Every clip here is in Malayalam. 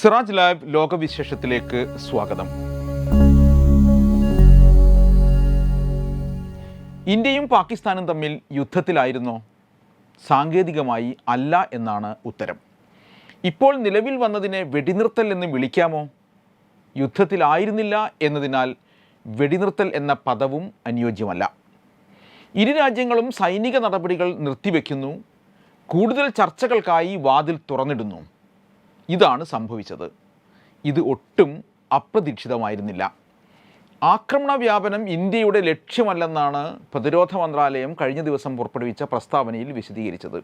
സിറാജ് ലാബ് ലോകവിശേഷത്തിലേക്ക് സ്വാഗതം. ഇന്ത്യയും പാകിസ്ഥാനും തമ്മിൽ യുദ്ധത്തിലായിരുന്നോ? സാങ്കേതികമായി അല്ല എന്നാണ് ഉത്തരം. ഇപ്പോൾ നിലവിൽ വന്നതിനെ വെടിനിർത്തൽ എന്ന് വിളിക്കാമോ? യുദ്ധത്തിലായിരുന്നില്ല എന്നതിനാൽ വെടിനിർത്തൽ എന്ന പദവും അനുയോജ്യമല്ല. ഇരു രാജ്യങ്ങളും സൈനിക നടപടികൾ നിർത്തിവെക്കുന്നു. കൂടുതൽ ചർച്ചകൾക്കായി വാതിൽ തുറന്നിടുന്നു. ഇതാണ് സംഭവിച്ചത്. ഇത് ഒട്ടും അപ്രതീക്ഷിതമായിരുന്നില്ല. ആക്രമണ വ്യാപനം ഇന്ത്യയുടെ ലക്ഷ്യമല്ലെന്നാണ് പ്രതിരോധ മന്ത്രാലയം കഴിഞ്ഞ ദിവസം പുറപ്പെടുവിച്ച പ്രസ്താവനയിൽ വിശദീകരിച്ചത്.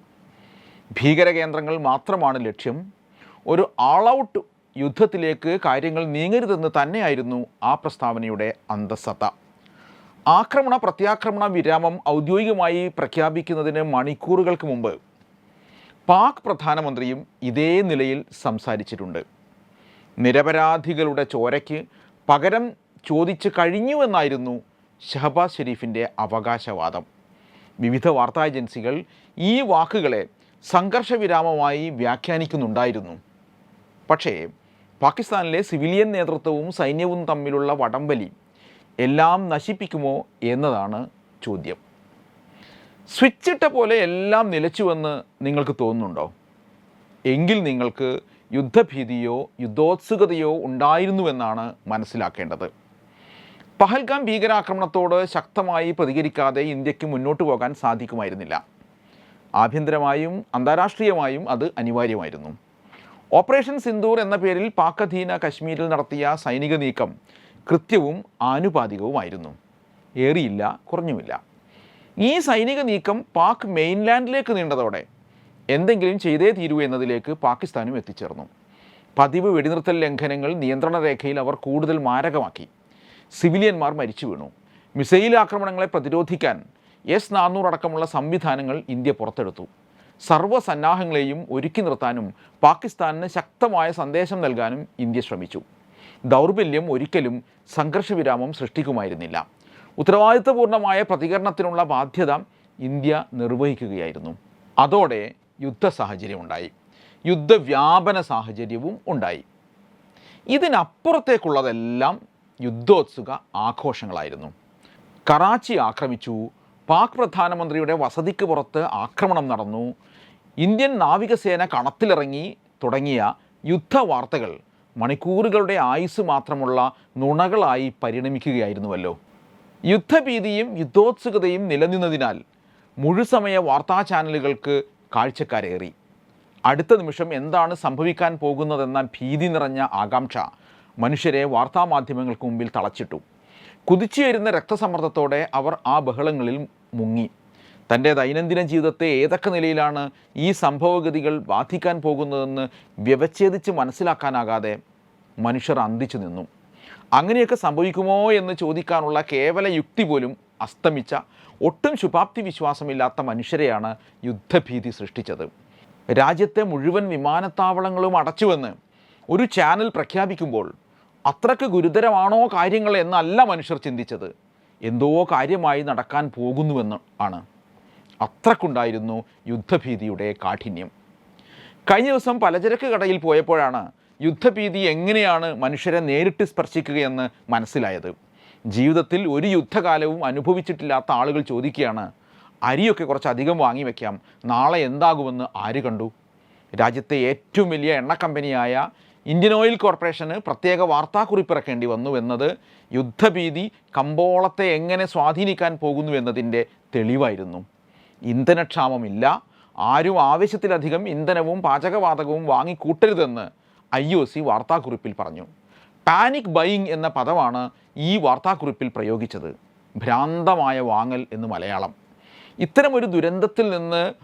ഭീകര കേന്ദ്രങ്ങൾ മാത്രമാണ് ലക്ഷ്യം. ഒരു ഔട്ട് യുദ്ധത്തിലേക്ക് കാര്യങ്ങൾ നീങ്ങരുതെന്ന് തന്നെയായിരുന്നു ആ പ്രസ്താവനയുടെ അന്തസ്സത്ത. ആക്രമണ പ്രത്യാക്രമണ വിരാമം ഔദ്യോഗികമായി പ്രഖ്യാപിക്കുന്നതിന് മണിക്കൂറുകൾക്ക് മുമ്പ് പാക് പ്രധാനമന്ത്രിയും ഇതേ നിലയിൽ സംസാരിച്ചിട്ടുണ്ട്. നിരപരാധികളുടെ ചോരയ്ക്ക് പകരം ചോദിച്ചു കഴിഞ്ഞുവെന്നായിരുന്നു ഷഹബാസ് ഷെരീഫിന്റെ അവകാശവാദം. വിവിധ വാർത്താ ഏജൻസികൾ ഈ വാക്കുകളെ സംഘർഷവിരാമമായി വ്യാഖ്യാനിക്കുന്നുണ്ടായിരുന്നു. പക്ഷേ പാകിസ്ഥാനിലെ സിവിലിയൻ നേതൃത്വവും സൈന്യവും തമ്മിലുള്ള വടംവലി എല്ലാം നശിപ്പിക്കുമോ എന്നതാണ് ചോദ്യം. സ്വിച്ചിട്ട പോലെ എല്ലാം നിലച്ചുവെന്ന് നിങ്ങൾക്ക് തോന്നുന്നുണ്ടോ? എങ്കിൽ നിങ്ങൾക്ക് യുദ്ധഭീതിയോ യുദ്ധോത്സുകതയോ ഉണ്ടായിരുന്നുവെന്നാണ് മനസ്സിലാക്കേണ്ടത്. പഹൽഗാം ഭീകരാക്രമണത്തോട് ശക്തമായി പ്രതികരിക്കാതെ ഇന്ത്യയ്ക്ക് മുന്നോട്ട് പോകാൻ സാധിക്കുമായിരുന്നില്ല. ആഭ്യന്തരമായും അന്താരാഷ്ട്രീയമായും അത് അനിവാര്യമായിരുന്നു. ഓപ്പറേഷൻ സിന്ദൂർ എന്ന പേരിൽ പാക്കധീന കശ്മീരിൽ നടത്തിയ സൈനിക നീക്കം കൃത്യവും ആനുപാതികവുമായിരുന്നു. ഏറിയില്ല കുറഞ്ഞുമില്ല. ഈ സൈനിക നീക്കം പാക് മെയിൻലാൻഡിലേക്ക് നീണ്ടതോടെ എന്തെങ്കിലും ചെയ്തേ തീരൂ എന്നതിലേക്ക് പാകിസ്ഥാനും എത്തിച്ചേർന്നു. പതിവ് വെടിനിർത്തൽ ലംഘനങ്ങൾ നിയന്ത്രണ രേഖയിൽ അവർ കൂടുതൽ മാരകമാക്കി. സിവിലിയന്മാർ മരിച്ചു വീണു. മിസൈൽ ആക്രമണങ്ങളെ പ്രതിരോധിക്കാൻ എസ് നാനൂറ് അടക്കമുള്ള സംവിധാനങ്ങൾ ഇന്ത്യ പുറത്തെടുത്തു. സർവസന്നാഹങ്ങളെയും ഒരുക്കി നിർത്താനും പാകിസ്ഥാനിന് ശക്തമായ സന്ദേശം നൽകാനും ഇന്ത്യ ശ്രമിച്ചു. ദൗർബല്യം ഒരിക്കലും സംഘർഷവിരാമം സൃഷ്ടിക്കുമായിരുന്നില്ല. ഉത്തരവാദിത്തപൂർണമായ പ്രതികരണത്തിനുള്ള ബാധ്യത ഇന്ത്യ നിർവഹിക്കുകയായിരുന്നു. അതോടെ യുദ്ധ സാഹചര്യം ഉണ്ടായി യുദ്ധവ്യാപന സാഹചര്യവും ഉണ്ടായി. ഇതിനപ്പുറത്തേക്കുള്ളതെല്ലാം യുദ്ധോത്സുക ആഘോഷങ്ങളായിരുന്നു. കറാച്ചി ആക്രമിച്ചു. പാക് പ്രധാനമന്ത്രിയുടെ വസതിക്ക് പുറത്ത് ആക്രമണം നടന്നു. ഇന്ത്യൻ നാവികസേന കണത്തിലിറങ്ങി തുടങ്ങിയ യുദ്ധ വാർത്തകൾ മണിക്കൂറുകളുടെ ആയുസ് മാത്രമുള്ള നുണകളായി പരിണമിക്കുകയായിരുന്നുവല്ലോ. യുദ്ധഭീതിയും യുദ്ധോത്സുകതയും നിലനിന്നതിനാൽ മുഴുസമയ വാർത്താ ചാനലുകൾക്ക് കാഴ്ചക്കാരേറി. അടുത്ത നിമിഷം എന്താണ് സംഭവിക്കാൻ പോകുന്നതെന്ന ഭീതി നിറഞ്ഞ ആകാംക്ഷ മനുഷ്യരെ വാർത്താ മാധ്യമങ്ങൾക്ക് മുമ്പിൽ തളച്ചിട്ടു. കുതിച്ചുയരുന്ന രക്തസമ്മർദ്ദത്തോടെ അവർ ആ ബഹളങ്ങളിൽ മുങ്ങി. തന്റെ ദൈനംദിന ജീവിതത്തെ ഏതൊക്കെ നിലയിലാണ് ഈ സംഭവഗതികൾ ബാധിക്കാൻ പോകുന്നതെന്ന് വ്യവച്ഛേദിച്ച് മനസ്സിലാക്കാനാകാതെ മനുഷ്യർ അന്തിച്ചു നിന്നു. അങ്ങനെയൊക്കെ സംഭവിക്കുമോ എന്ന് ചോദിക്കാനുള്ള കേവല യുക്തി പോലും അസ്തമിച്ച ഒട്ടും ശുഭാപ്തി വിശ്വാസമില്ലാത്ത മനുഷ്യരെയാണ് യുദ്ധഭീതി സൃഷ്ടിച്ചത്. രാജ്യത്തെ മുഴുവൻ വിമാനത്താവളങ്ങളും അടച്ചുവെന്ന് ഒരു ചാനൽ പ്രഖ്യാപിക്കുമ്പോൾ അത്രയ്ക്ക് ഗുരുതരമാണോ കാര്യങ്ങൾ എന്നല്ല മനുഷ്യർ ചിന്തിച്ചത്. എന്തോ കാര്യമായി നടക്കാൻ പോകുന്നുവെന്ന് ആണ്. അത്രക്കുണ്ടായിരുന്നു യുദ്ധഭീതിയുടെ കാഠിന്യം. കഴിഞ്ഞ ദിവസം പലചരക്ക് കടയിൽ പോയപ്പോഴാണ് യുദ്ധഭീതി എങ്ങനെയാണ് മനുഷ്യരെ നേരിട്ട് സ്പർശിക്കുകയെന്ന് മനസ്സിലായത്? ജീവിതത്തിൽ ഒരു യുദ്ധകാലവും അനുഭവിച്ചിട്ടില്ലാത്ത ആളുകൾ ചോദിക്കുകയാണ് അരിയൊക്കെ കുറച്ച് അധികം വാങ്ങി വയ്ക്കാം നാളെ എന്താകുമെന്ന് ആര് കണ്ടു? രാജ്യത്തെ ഏറ്റവും വലിയ എണ്ണ കമ്പനിയായ ഇന്ത്യൻ ഓയിൽ കോർപ്പറേഷന് പ്രത്യേക വാർത്താക്കുറിപ്പ് ഇറക്കേണ്ടി വന്നു എന്നത് യുദ്ധഭീതി കമ്പോളത്തെ എങ്ങനെ സ്വാധീനിക്കാൻ പോകുന്നു എന്നതിന്റെ തെളിവായിരുന്നു. ഇന്ധനക്ഷാമമില്ല ആരും ആവശ്യത്തിലധികം ഇന്ധനവും പാചകവാതകവും വാങ്ങിക്കൂട്ടരുതെന്ന് ഐ ഒ സി വാർത്താക്കുറിപ്പിൽ പറഞ്ഞു. പാനിക് ബൈയിങ് എന്ന പദമാണ് ഈ വാർത്താക്കുറിപ്പിൽ പ്രയോഗിച്ചത്. ഭ്രാന്തമായ വാങ്ങൽ എന്ന് മലയാളം. ഇത്തരമൊരു ദുരന്തത്തിൽ നിന്ന്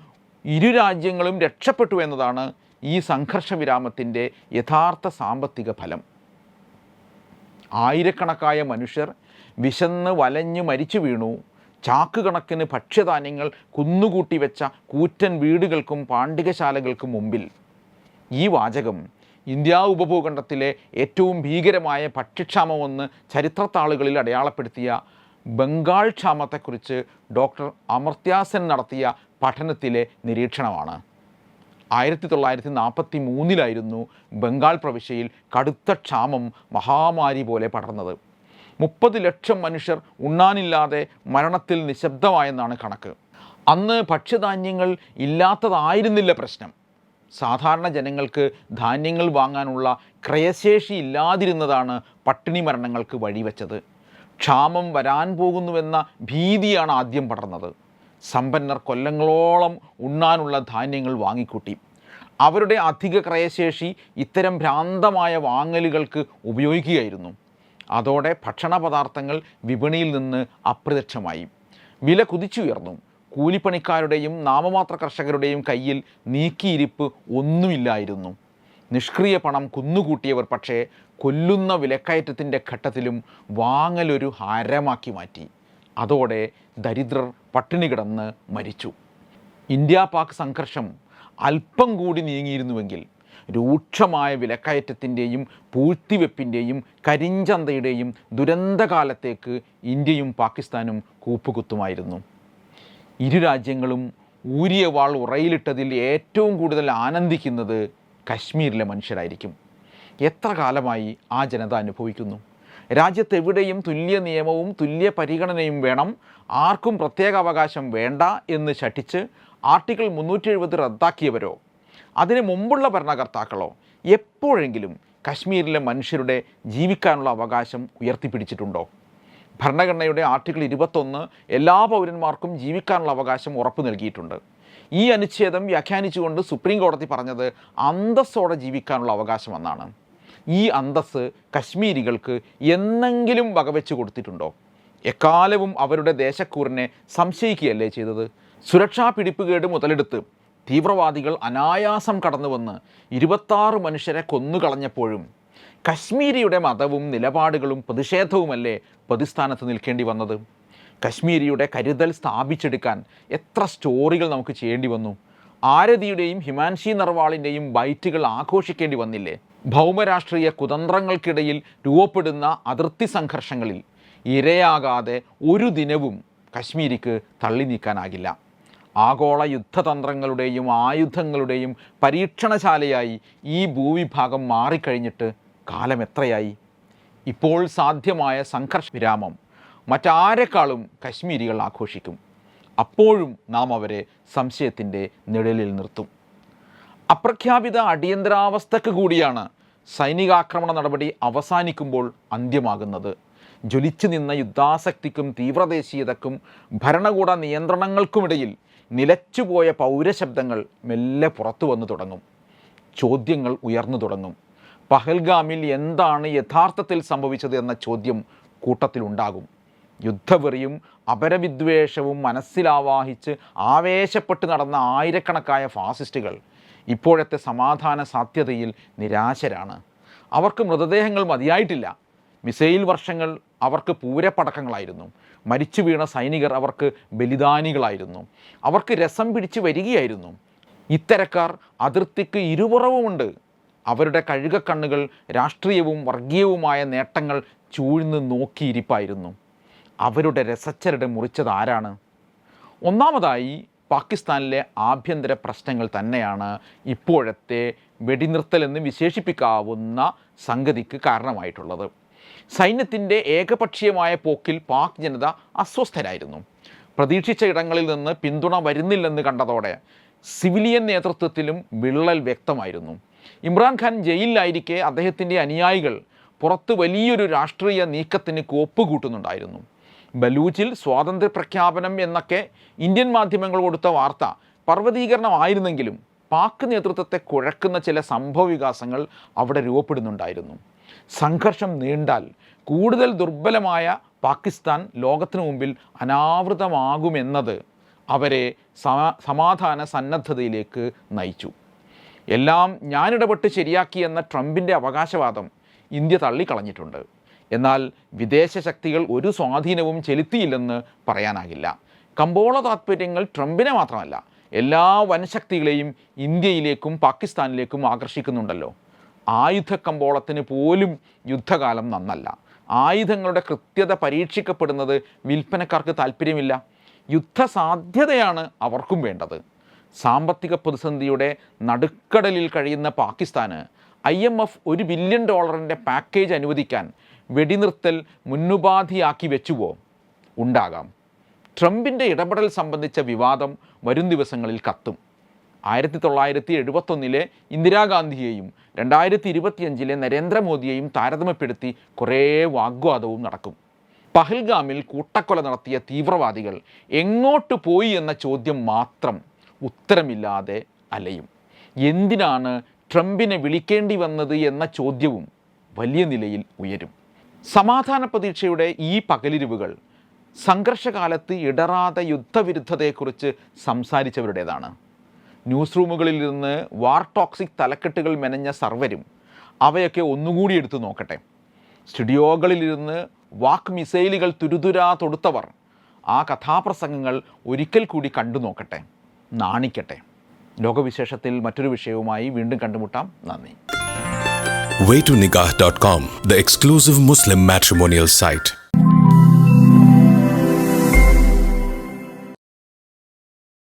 ഇരു രാജ്യങ്ങളും രക്ഷപ്പെട്ടു എന്നതാണ് ഈ സംഘർഷ വിരാമത്തിന്റെ യഥാർത്ഥ സാമ്പത്തിക ഫലം. ആയിരക്കണക്കായ മനുഷ്യർ വിശന്ന് വലഞ്ഞു മരിച്ചു വീണു. ചാക്ക് കണക്കിന് ഭക്ഷ്യധാന്യങ്ങൾ കുന്നുകൂട്ടി വെച്ച കൂറ്റൻ വീടുകൾക്കും പാണ്ഡികശാലകൾക്കും മുമ്പിൽ. ഈ വാചകം ഇന്ത്യ ഉപഭൂഖണ്ഡത്തിലെ ഏറ്റവും ഭീകരമായ ഭക്ഷ്യക്ഷാമമെന്ന് ചരിത്രത്താളുകളിൽ അടയാളപ്പെടുത്തിയ ബംഗാൾ ക്ഷാമത്തെക്കുറിച്ച് ഡോക്ടർ അമർത്യാസൻ നടത്തിയ പഠനത്തിലെ നിരീക്ഷണമാണ്. ആയിരത്തി തൊള്ളായിരത്തി നാൽപ്പത്തി മൂന്നിലായിരുന്നു ബംഗാൾ പ്രവിശ്യയിൽ കടുത്ത ക്ഷാമം മഹാമാരി പോലെ പടർന്നത്. മുപ്പത് ലക്ഷം മനുഷ്യർ ഉണ്ണാനില്ലാതെ മരണത്തിൽ നിശബ്ദമായെന്നാണ് കണക്ക്. അന്ന് ഭക്ഷ്യധാന്യങ്ങൾ ഇല്ലാത്തതായിരുന്നില്ല പ്രശ്നം. സാധാരണ ജനങ്ങൾക്ക് ധാന്യങ്ങൾ വാങ്ങാനുള്ള ക്രയശേഷി ഇല്ലാതിരുന്നതാണ് പട്ടിണി മരണങ്ങൾക്ക് വഴിവെച്ചത്. ക്ഷാമം വരാൻ പോകുന്നുവെന്ന ഭീതിയാണ് ആദ്യം പടർന്നത്. സമ്പന്നർ കൊല്ലങ്ങളോളം ഉണ്ണാനുള്ള ധാന്യങ്ങൾ വാങ്ങിക്കൂട്ടി. അവരുടെ അധിക ക്രയശേഷി ഇത്തരം ഭ്രാന്തമായ വാങ്ങലുകൾക്ക് ഉപയോഗിക്കുകയായിരുന്നു. അതോടെ ഭക്ഷണ പദാർത്ഥങ്ങൾ വിപണിയിൽ നിന്ന് അപ്രത്യക്ഷമായി. വില കുതിച്ചുയർന്നു. കൂലിപ്പണിക്കാരുടെയും നാമമാത്ര കർഷകരുടെയും കയ്യിൽ നീക്കിയിരിപ്പ് ഒന്നുമില്ലായിരുന്നു. നിഷ്ക്രിയ പണം കുന്നുകൂട്ടിയവർ പക്ഷേ കൊല്ലുന്ന വിലക്കയറ്റത്തിന്റെ ഘട്ടത്തിലും വാങ്ങലൊരു ഹാരമാക്കി മാറ്റി. അതോടെ ദരിദ്രർ പട്ടിണി കിടന്ന് മരിച്ചു. ഇന്ത്യ പാക് സംഘർഷം അല്പം കൂടി നീങ്ങിയിരുന്നുവെങ്കിൽ രൂക്ഷമായ വിലക്കയറ്റത്തിന്റെയും പൂഴ്ത്തിവെപ്പിന്റെയും കരിഞ്ചന്തയുടെയും ദുരന്തകാലത്തേക്ക് ഇന്ത്യയും പാകിസ്ഥാനും കൂപ്പുകുത്തുമായിരുന്നു. ഇരു രാജ്യങ്ങളും ഊരിയ വാൾ ഉറയിലിട്ടതിൽ ഏറ്റവും കൂടുതൽ ആനന്ദിക്കുന്നത് കശ്മീരിലെ മനുഷ്യരായിരിക്കും. എത്ര കാലമായി ആ ജനത അനുഭവിക്കുന്നു? രാജ്യത്തെവിടെയും തുല്യ നിയമവും തുല്യ പരിഗണനയും വേണം. ആർക്കും പ്രത്യേക അവകാശം വേണ്ട എന്ന് ശഠിച്ച് ആർട്ടിക്കിൾ മുന്നൂറ്റി എഴുപത് റദ്ദാക്കിയവരോ? അതിന് മുമ്പുള്ള ഭരണകർത്താക്കളോ? എപ്പോഴെങ്കിലും കശ്മീരിലെ മനുഷ്യരുടെ ജീവിക്കാനുള്ള അവകാശം ഉയർത്തിപ്പിടിച്ചിട്ടുണ്ടോ? ഭരണഘടനയുടെ ആർട്ടിക്കിൾ ഇരുപത്തൊന്ന് എല്ലാ പൗരന്മാർക്കും ജീവിക്കാനുള്ള അവകാശം ഉറപ്പ് നൽകിയിട്ടുണ്ട്. ഈ അനുച്ഛേദം വ്യാഖ്യാനിച്ചുകൊണ്ട് സുപ്രീം കോടതി പറഞ്ഞത് അന്തസ്സോടെ ജീവിക്കാനുള്ള അവകാശമെന്നാണ് ഈ അന്തസ്സ് കശ്മീരികൾക്ക് എന്നെങ്കിലും വകവെച്ച് കൊടുത്തിട്ടുണ്ടോ? എക്കാലവും അവരുടെ ദേശക്കൂറിനെ സംശയിക്കുകയല്ലേ ചെയ്തത്? സുരക്ഷാ പിടിപ്പുകേട് മുതലെടുത്ത് തീവ്രവാദികൾ അനായാസം കടന്നുവന്ന് ഇരുപത്താറ് മനുഷ്യരെ കൊന്നുകളഞ്ഞപ്പോഴും കശ്മീരിയുടെ മതവും നിലപാടുകളും പ്രതിഷേധവുമല്ലേ പ്രതിസ്ഥാനത്ത് നിൽക്കേണ്ടി വന്നത്? കശ്മീരിയുടെ കരുതൽ സ്ഥാപിച്ചെടുക്കാൻ എത്ര സ്റ്റോറികൾ നമുക്ക് ചെയ്യേണ്ടി വന്നു? ആരതിയുടെയും ഹിമാൻഷി നർവാളിന്റെയും ബൈറ്റുകൾ ആഘോഷിക്കേണ്ടി വന്നില്ലേ? ഭൗമരാഷ്ട്രീയ കുതന്ത്രങ്ങൾക്കിടയിൽ രൂപപ്പെടുന്ന അതിർത്തി സംഘർഷങ്ങളിൽ ഇരയാകാതെ ഒരു ദിനവും കശ്മീരിക്ക് തള്ളി നീക്കാനാകില്ല. ആഗോള യുദ്ധതന്ത്രങ്ങളുടെയും ആയുധങ്ങളുടെയും പരീക്ഷണശാലയായി ഈ ഭൂവിഭാഗം മാറിക്കഴിഞ്ഞിട്ട് കാലം എത്രയായി? ഇപ്പോൾ സാധ്യമായ സംഘർഷ വിരാമം മറ്റാരെക്കാളും കശ്മീരികൾ ആഘോഷിക്കും. അപ്പോഴും നാം അവരെ സംശയത്തിന്റെ നിഴലിൽ നിർത്തും. അപ്രഖ്യാപിത അടിയന്തരാവസ്ഥക്ക് കൂടിയാണ് സൈനികാക്രമണ നടപടി അവസാനിക്കുമ്പോൾ അന്ത്യമാകുന്നത്. ജ്വലിച്ചു നിന്ന യുദ്ധാസക്തിക്കും തീവ്രദേശീയതക്കും ഭരണകൂട നിയന്ത്രണങ്ങൾക്കുമിടയിൽ നിലച്ചുപോയ പൗരശബ്ദങ്ങൾ മെല്ലെ പുറത്തു വന്നു തുടങ്ങും. ചോദ്യങ്ങൾ ഉയർന്നു തുടങ്ങും. പഹൽഗാമിൽ എന്താണ് യഥാർത്ഥത്തിൽ സംഭവിച്ചത് എന്ന ചോദ്യം കൂട്ടത്തിലുണ്ടാകും. യുദ്ധവെറിയും അപരവിദ്വേഷവും മനസ്സിലാവാഹിച്ച് ആവേശപ്പെട്ട് നടന്ന ആയിരക്കണക്കായ ഫാസിസ്റ്റുകൾ ഇപ്പോഴത്തെ സമാധാന സാധ്യതയിൽ നിരാശരാണ്. അവർക്ക് മൃതദേഹങ്ങൾ മതിയായിട്ടില്ല. മിസൈൽ വർഷങ്ങൾ അവർക്ക് പൂരപ്പടക്കങ്ങളായിരുന്നു. മരിച്ചു വീണ സൈനികർ അവർക്ക് ബലിദാനികളായിരുന്നു. അവർക്ക് രസം പിടിച്ച് വരികയായിരുന്നു. ഇത്തരക്കാർ അതിർത്തിക്ക് ഇരുപുറവുമുണ്ട്. അവരുടെ കഴുകക്കണ്ണുകൾ രാഷ്ട്രീയവും വർഗീയവുമായ നേട്ടങ്ങൾ ചൂഴ്ന്ന് നോക്കിയിരിപ്പായിരുന്നു. അവരുടെ രസച്ചരട് മുറിച്ചത് ആരാണ്? ഒന്നാമതായി പാകിസ്ഥാനിലെ ആഭ്യന്തര പ്രശ്നങ്ങൾ തന്നെയാണ് ഇപ്പോഴത്തെ വെടിനിർത്തലെന്ന് വിശേഷിപ്പിക്കാവുന്ന സംഗതിക്ക് കാരണമായിട്ടുള്ളത്. സൈന്യത്തിന്റെ ഏകപക്ഷീയമായ പോക്കിൽ പാക് ജനത അസ്വസ്ഥരായിരുന്നു. പ്രതീക്ഷിച്ച ഇടങ്ങളിൽ നിന്ന് പിന്തുണ വരുന്നില്ലെന്ന് കണ്ടതോടെ സിവിലിയൻ നേതൃത്വത്തിലും വിള്ളൽ വ്യക്തമായിരുന്നു. ഇമ്രാൻഖാൻ ജയിലിലായിരിക്കെ അദ്ദേഹത്തിന്റെ അനുയായികൾ പുറത്ത് വലിയൊരു രാഷ്ട്രീയ നീക്കത്തിന് കോപ്പുകൂട്ടുന്നുണ്ടായിരുന്നു ബലൂച്ചിൽ സ്വാതന്ത്ര്യ പ്രഖ്യാപനം എന്നൊക്കെ ഇന്ത്യൻ മാധ്യമങ്ങൾ കൊടുത്ത വാർത്ത പർവതീകരണമായിരുന്നെങ്കിലും പാക് നേതൃത്വത്തെ കുഴക്കുന്ന ചില സംഭവ വികാസങ്ങൾ അവിടെ രൂപപ്പെടുന്നുണ്ടായിരുന്നു. സംഘർഷം നീണ്ടാൽ കൂടുതൽ ദുർബലമായ പാകിസ്ഥാൻ ലോകത്തിനു മുമ്പിൽ അനാവൃതമാകുമെന്നത് അവരെ സമ- സമാധാന സന്നദ്ധതയിലേക്ക് നയിച്ചു. എല്ലാം ഞാനിടപെട്ട് ശരിയാക്കി എന്ന ട്രംപിന്റെ അവകാശവാദം ഇന്ത്യ തള്ളിക്കളഞ്ഞിട്ടുണ്ട്. എന്നാൽ വിദേശ ശക്തികൾ ഒരു സ്വാധീനവും ചെലുത്തിയില്ലെന്ന് പറയാനാകില്ല. കമ്പോള താത്പര്യങ്ങൾ ട്രംപിനെ മാത്രമല്ല എല്ലാ വൻശക്തികളെയും ഇന്ത്യയിലേക്കും പാകിസ്ഥാനിലേക്കും ആകർഷിക്കുന്നുണ്ടല്ലോ. ആയുധ കമ്പോളത്തിന് പോലും യുദ്ധകാലം നന്നല്ല. ആയുധങ്ങളുടെ കൃത്യത പരീക്ഷിക്കപ്പെടുന്നത് വിൽപ്പനക്കാർക്ക് താല്പര്യമില്ല. യുദ്ധസാധ്യതയാണ് അവർക്കും വേണ്ടത്. സാമ്പത്തിക പ്രതിസന്ധിയുടെ നടുക്കടലിൽ കഴിയുന്ന പാകിസ്ഥാന് ഐ എം എഫ് ഒരു ബില്യൺ ഡോളറിന്റെ പാക്കേജ് അനുവദിക്കാൻ വെടിനിർത്തൽ മുന്നുപാധിയാക്കി വെച്ചുവോ? ഉണ്ടാകാം. ട്രംപിന്റെ ഇടപെടൽ സംബന്ധിച്ച വിവാദം വരും ദിവസങ്ങളിൽ കത്തും. ആയിരത്തി തൊള്ളായിരത്തി എഴുപത്തൊന്നിലെ ഇന്ദിരാഗാന്ധിയെയും രണ്ടായിരത്തി ഇരുപത്തിയഞ്ചിലെ നരേന്ദ്രമോദിയെയും താരതമ്യപ്പെടുത്തി കുറേ വാഗ്വാദവും നടക്കും. പഹൽഗാമിൽ കൂട്ടക്കൊല നടത്തിയ തീവ്രവാദികൾ എങ്ങോട്ട് പോയി എന്ന ചോദ്യം മാത്രം ഉത്തരമില്ലാതെ അലയും. എന്തിനാണ് ട്രംപിനെ വിളിക്കേണ്ടി വന്നത് എന്ന ചോദ്യവും വലിയ നിലയിൽ ഉയരും. സമാധാന പ്രതീക്ഷയുടെ ഈ പകലിരിവുകൾ സംഘർഷകാലത്ത് ഇടറാതെ യുദ്ധവിരുദ്ധതയെക്കുറിച്ച് സംസാരിച്ചവരുടേതാണ്. ന്യൂസ് റൂമുകളിൽ നിന്ന് വാർ ടോക്സിക് തലക്കെട്ടുകൾ മെനഞ്ഞ സർവരും അവയൊക്കെ ഒന്നുകൂടി എടുത്തു നോക്കട്ടെ. സ്റ്റുഡിയോകളിലിരുന്ന് വാക്ക് മിസൈലുകൾ തുരുതുരാ തൊടുത്തവർ ആ കഥാപ്രസംഗങ്ങൾ ഒരിക്കൽ കൂടി കണ്ടു നോക്കട്ടെ. നാണിക്കട്ടെ ലോകവിശേഷത്തിൽ മറ്റൊരു വിഷയവുമായി വീണ്ടും കണ്ടുമുട്ടാം നന്ദി waytonikah.com, the exclusive Muslim matrimonial site.